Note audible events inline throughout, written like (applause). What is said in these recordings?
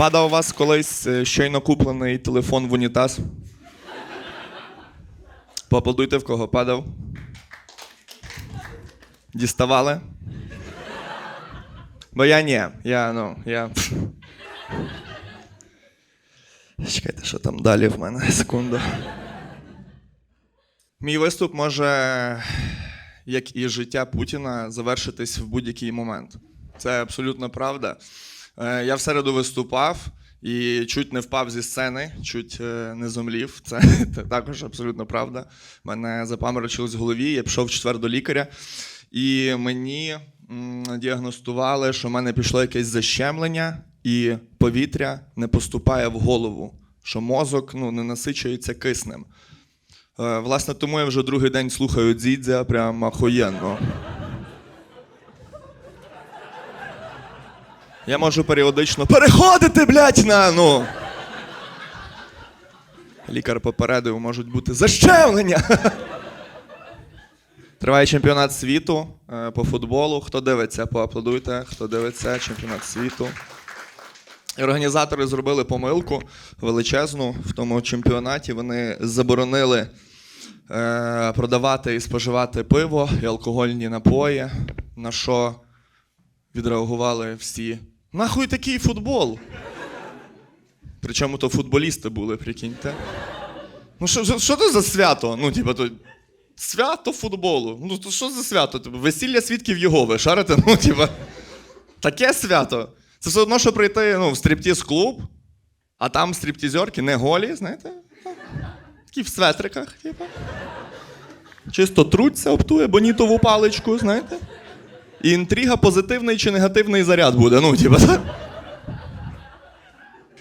Падав у вас колись е, щойно куплений телефон в унітаз? Поаплодуйте, в кого падав. Діставали? Бо я ні. Я, ну, я. Чекайте, що там далі в мене? Секунду. Мій виступ може, як і життя Путіна, завершитись в будь-який момент. Це абсолютно правда. Е, Я в середу виступав і чуть не впав зі сцени, чуть е, не зомлів. Це, (laughs) це також абсолютно правда. Мене запаморочилось в голові, я пішов в четвер до лікаря, і мені діагностували, що в мене пішло якесь защемлення, і повітря не поступає в голову, що мозок ну, не насичується киснем. Е, Власне, тому я вже другий день слухаю дзідзя, прям ахуєнно. Я можу періодично переходити, блядь, на ну. Лікар попередив, можуть бути защемлення. Триває чемпіонат світу е, по футболу. Хто дивиться, поаплодуйте. Хто дивиться, чемпіонат світу. І Організатори зробили помилку величезну в тому чемпіонаті. Вони заборонили е, продавати і споживати пиво і алкогольні напої, на що відреагували всі. Нахуй такий футбол? Причому то футболісти були, прикиньте. Ну, що, що, це за свято? Ну, типа, то свято футболу. Ну, то що за свято? Типу, весілля свідків Єгови, шарите? Ну, типа, таке свято. Це все одно, що прийти ну, в стриптіз-клуб, а там стриптізерки не голі, знаєте? Такі в светриках, типу. Чисто труться об ту ебонітову паличку, знаєте? Інтрига, позитивний чи негативний заряд буде. Ну, так.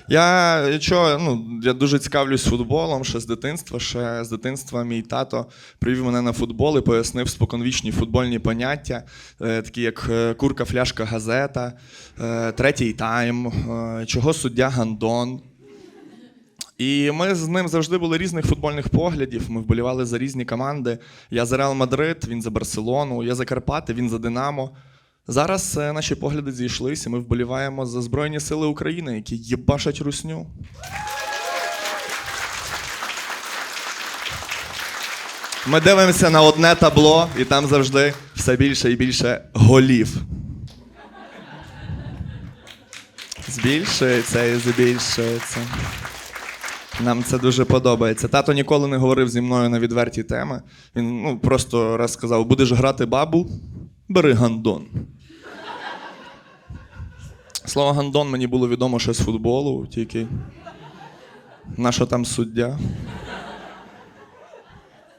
Я, що, ну, я дуже цікавлюсь футболом ще з дитинства. Ще з дитинства мій тато привів мене на футбол і пояснив споконвічні футбольні поняття, е, такі як е, курка, фляшка, газета, е, третій тайм, чого суддя Гандон. І ми з ним завжди були різних футбольних поглядів. Ми вболівали за різні команди. Я за Реал Мадрид, він за Барселону, я за Карпати, він за Динамо. Зараз е, наші погляди зійшлися, ми вболіваємо за Збройні Сили України, які єбашать русню. Ми дивимося на одне табло, і там завжди все більше і більше голів. Збільшується і збільшується. Нам це дуже подобається. Тато ніколи не говорив зі мною на відверті теми. Він ну, просто раз сказав: будеш грати бабу, бери гандон. Слово гандон мені було відомо ще з футболу, тільки. Наша там суддя.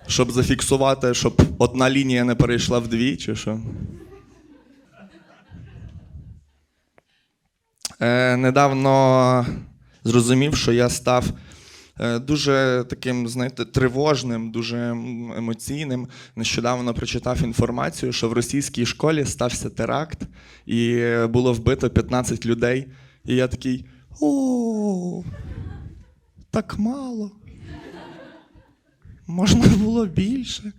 Щоб зафіксувати, щоб одна лінія не перейшла в дві, чи що. Е, недавно зрозумів, що я став дуже таким, знаєте, тривожним, дуже емоційним. Нещодавно прочитав інформацію, що в російській школі стався теракт і е, було вбито 15 людей. І я такий: о, так мало. Можна було більше.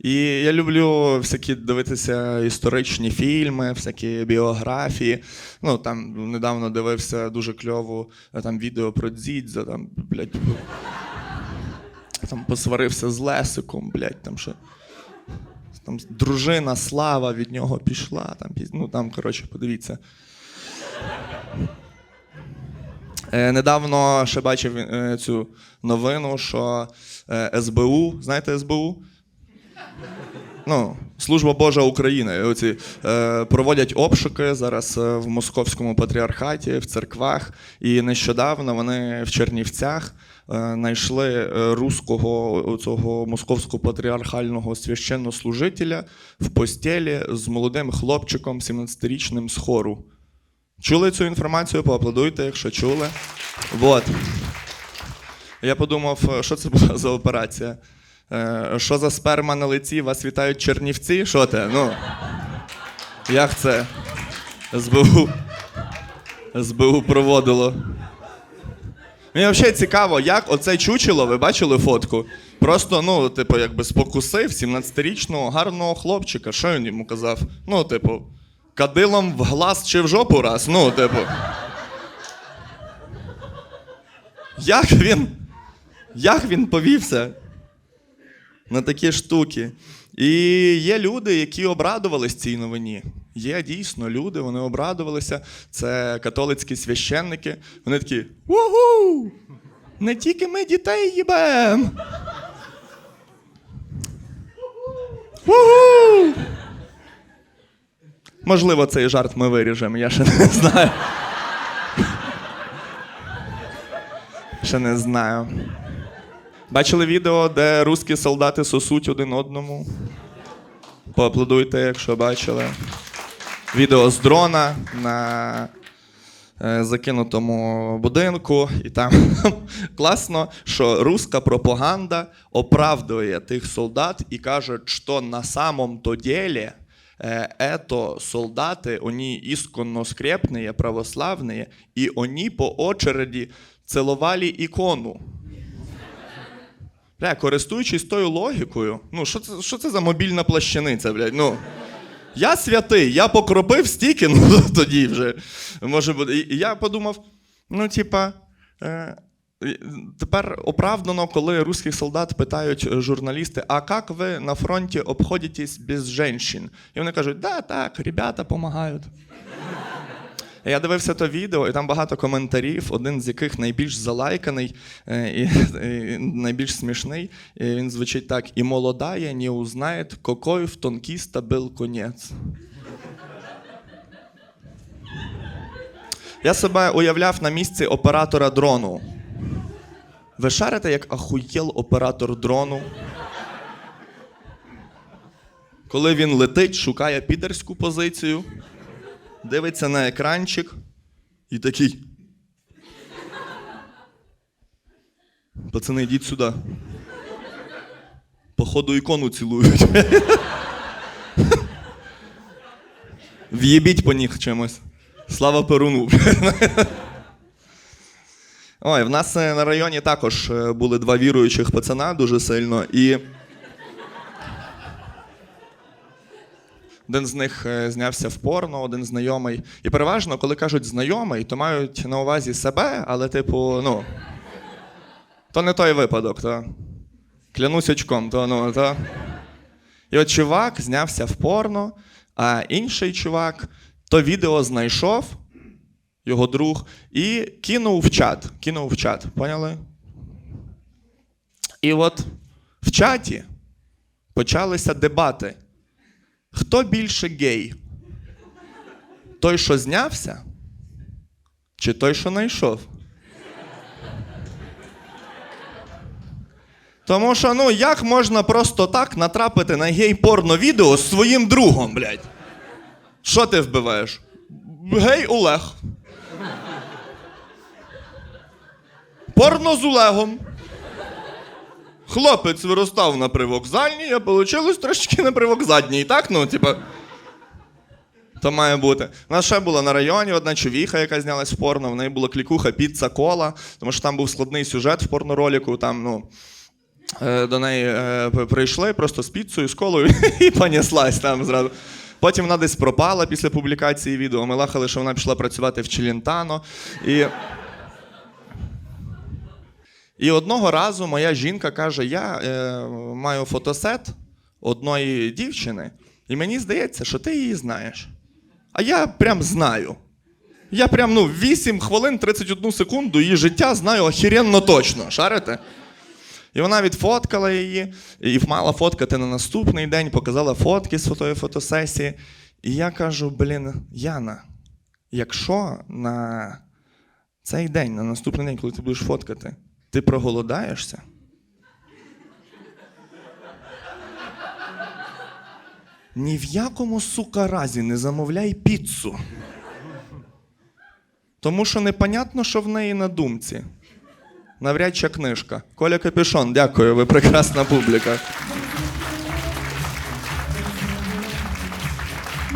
І я люблю всякі дивитися історичні фільми, всякі біографії. Ну там недавно дивився дуже кльову е, там відео про Дзідза, там, блядь, там посварився з Лесиком, блядь, там що. Там дружина Слава від нього пішла. Там, ну там, коротше, подивіться. Е, недавно ще бачив е, цю новину, що СБУ, знаєте СБУ? Ну, Служба Божа України. Оці, е, проводять обшуки зараз е, в московському патріархаті, в церквах. І нещодавно вони в Чернівцях е, знайшли е, руського цього московського патріархального священнослужителя в постелі з молодим хлопчиком, 17-річним з хору. Чули цю інформацію? Поаплодуйте, якщо чули. Вот. Я подумав, що це була за операція. Е, Що за сперма на лиці? Вас вітають чернівці? Що те? Ну. Як це? СБУ. СБУ проводило. Мені взагалі цікаво, як оце чучело, ви бачили фотку? Просто, ну, типу, якби спокусив 17-річного гарного хлопчика. Що він йому казав? Ну, типу, кадилом в глаз чи в жопу раз? Ну, типу. Як він, як він повівся на такі штуки? І є люди, які обрадувались цій новині. Є дійсно люди, вони обрадувалися. Це католицькі священники. Вони такі: Угу! Не тільки ми дітей їбем. Угу! Можливо, цей жарт ми виріжемо, я ще не знаю. Ще не знаю. Бачили відео, де русські солдати сосуть один одному? Поаплодуйте, якщо бачили. Відео з дрона на е, закинутому будинку. І там (laughs) класно, що руська пропаганда оправдує тих солдат і каже, що на самом-то деле э, это солдаты, они исконно скрепные, православные, и они по очереди целовали ікону. Бля, користуючись тою логікою, ну що це, що це за мобільна плащаниця, блядь? Ну, я святий, я покропив стільки, (laughs) ну тоді вже може бути. І я подумав: ну, типа, е, тепер оправдано, коли русських солдат питають журналісти, а як ви на фронті обходитесь без жінок? І вони кажуть, да, так, ребята допомагають. Я дивився то відео, і там багато коментарів, один з яких найбільш залайканий е, і, (laughs) і найбільш смішний. І він звучить так: і молодая не узнає, какой в тонкіста був конець. Я себе уявляв на місці оператора дрону. Ви шарите, як ахуєл оператор дрону? Коли він летить, шукає підерську позицію дивиться на екранчик і такий. Пацани, йдіть сюди. Походу ікону цілують. В'єбіть по них чимось. Слава Перуну. Ой, в нас е, на районі також е, були два віруючих пацана дуже сильно. І Один з них е, знявся в порно, один знайомий. І переважно, коли кажуть знайомий, то мають на увазі себе, але, типу, ну. То не той випадок, то. Клянусь очком, то ну, то. І от чувак знявся в порно, а інший чувак то відео знайшов, його друг, і кинув в чат. Кинув в чат. Поняли? І от в чаті почалися дебати. Хто більше гей? Той, що знявся? Чи той, що знайшов? Тому що, ну, як можна просто так натрапити на гей-порно відео з своїм другом, блядь? Що ти вбиваєш? Гей Олег. Порно з Олегом. Хлопець виростав на привокзальній, а вийшло трошечки на привокзадній, так? Ну, типа. То має бути. У нас ще була на районі одна човіха, яка знялась в порно. В неї була клікуха піца кола, тому що там був складний сюжет в порнороліку. Там, ну, е, до неї е, прийшли просто з піцею, з колою (laughs) і понеслась там зразу. Потім вона десь пропала після публікації відео. Ми лахали, що вона пішла працювати в Челентано. І. І одного разу моя жінка каже: Я е, маю фотосет одної дівчини, і мені здається, що ти її знаєш. А я прям знаю. Я прям ну, 8 хвилин 31 секунду її життя знаю охеренно точно. Шарите? І вона відфоткала її, і мала фоткати на наступний день, показала фотки з тої фотосесії. І я кажу: блін, Яна, якщо на цей день, на наступний день, коли ти будеш фоткати, ти проголодаєшся? Ні в якому сука разі не замовляй піцу. Тому що непонятно, що в неї на думці. Навряд чи книжка. Коля Капюшон, дякую, ви прекрасна публіка.